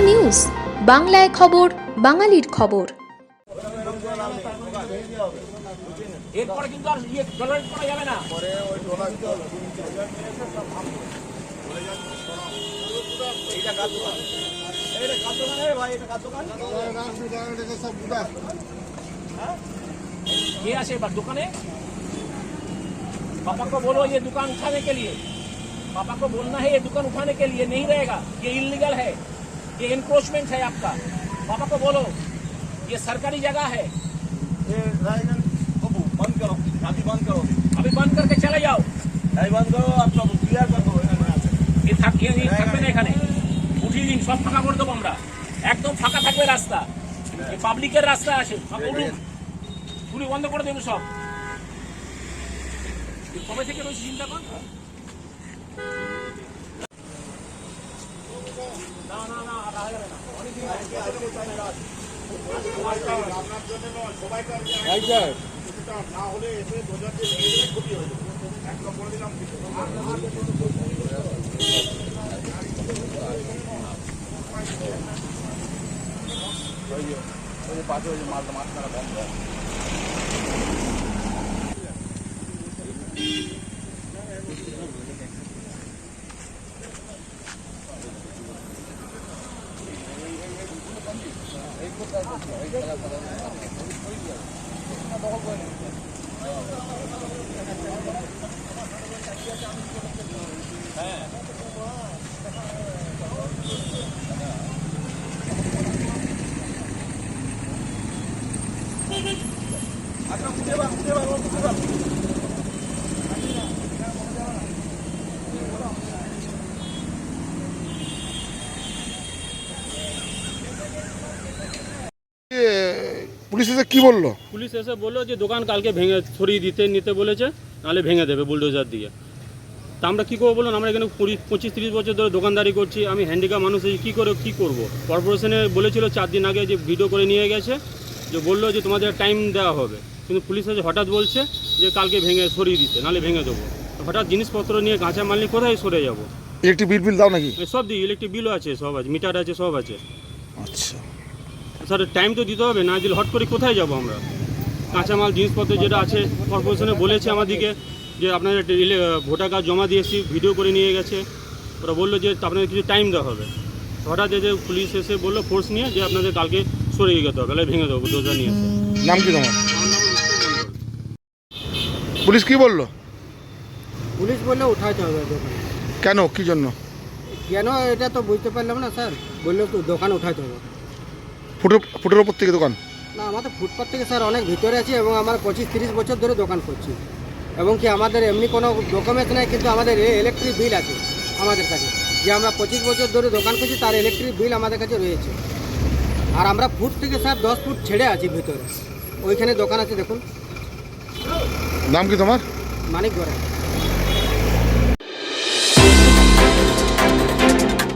News বাংলায় খবর বাঙালির খবর এরপরে কিন্তু আর ইয়ে টলারেট করা যাবে না ये आशे बात दुकान है पापा को बोलो ये दुकान उठाने के लिए पापा को बोलना है ये दुकान उठाने के लिए नहीं रहेगा ये इलीगल है ये इनक्रोचमेंट है आपका पापा को बोलो ये सरकारी जगह है ये रायगंज बाबू बंद करो शादी बंद करो अभी बंद करके चले जाओ नहीं बंद करो आप सब क्लियर कर दो यहाँ से। এ থাক- এ- এ থাকবে না এখানে উঠিয়ে দিন সব ফাঁকা করে দেবো আমরা একদম ফাঁকা থাকবে রাস্তা এই পাবলিকের রাস্তা আছে ফাঁকা উঠুন গুলি বন্ধ করে দেবো সব এ কবে থেকে রয়েছে চিন্তা কর না না না আর রাখা যাবে না অনেকদিন না হলে এসে দোজার যে নিয়ে গেলে ক্ষতি হয়ে যাবে একদম বলে দিলাম পাশে ওই যে মালটা মাছ মারা বন্ধ আচ্ছা পুলিশ এসে কি বলল? পুলিশ এসে বলল যে দোকান কালকে ভেঙে সরিয়ে দিতে নিতে বলেছে নাহলে ভেঙে দেবে বুলডোজার দিয়ে। তা আমরা কী করব বলুন আমরা এখানে কুড়ি পঁচিশ তিরিশ বছর ধরে দোকানদারি করছি আমি হ্যান্ডিক্যাপ মানুষ এই কী করে কী করব? কর্পোরেশনে বলেছিল চার দিন আগে যে ভিডিও করে নিয়ে গেছে যে বলল যে তোমাদের টাইম দেওয়া হবে। কিন্তু পুলিশ এসে হঠাৎ বলছে যে কালকে ভেঙে সরিয়ে দিতে নাহলে ভেঙে দেবো। হঠাৎ জিনিসপত্র নিয়ে কাঁচা মাল নিয়ে কোথায় সরে যাব? ইলেকট্রিক বিল বিল দাও নাকি? সব দিই ইলেকট্রিক বিলও আছে সব আছে মিটার আছে সব আছে। আচ্ছা। স্যার টাইম তো দিতে হবে না দিলে হট করে কোথায় যাব আমরা? কাঁচামাল জিনিসপত্র যেটা আছে কর্পোরেশনে বলেছে আমাদেরকে যে আপনাদের ভোটার কার্ড জমা দিয়েছি ভিডিও করে নিয়ে গেছে। ওরা বলল যে আপনাদের কিছু টাইম দেওয়া হবে। হঠাৎ যে পুলিশ এসে বলল ফোর্স নিয়ে যে আপনাদের কালকে সরিয়ে যেতে হবে তাহলে ভেঙে দেবো দোজা নিয়ে এসে। নাম কি তোমার। পুলিশ কি বলল? পুলিশ বললে উঠাইতে হবে দোকান কেন? কি জন্য? কেন? এটা তো বুঝতে পারলাম না স্যার। বলল তো দোকান উঠাইতে হবে। ফুটো ফুটোর ওপর থেকে দোকান? না আমাদের ফুটপাথ থেকে স্যার অনেক ভিতরে আছি এবং আমার পঁচিশ তিরিশ বছর ধরে দোকান করছি। এবং কি আমাদের এমনি কোনো ডকুমেন্টস নাই কিন্তু আমাদের ইলেকট্রিক বিল আছে আমাদের কাছে। যে আমরা পঁচিশ বছর ধরে দোকান করছি তার ইলেকট্রিক বিল আমাদের কাছে রয়েছে। আর আমরা ফুট থেকে স্যার দশ ফুট ছেড়ে আছি ভিতরে। ওইখানে দোকান আছে দেখুন। নাম কি তোমার? মানিক গড়া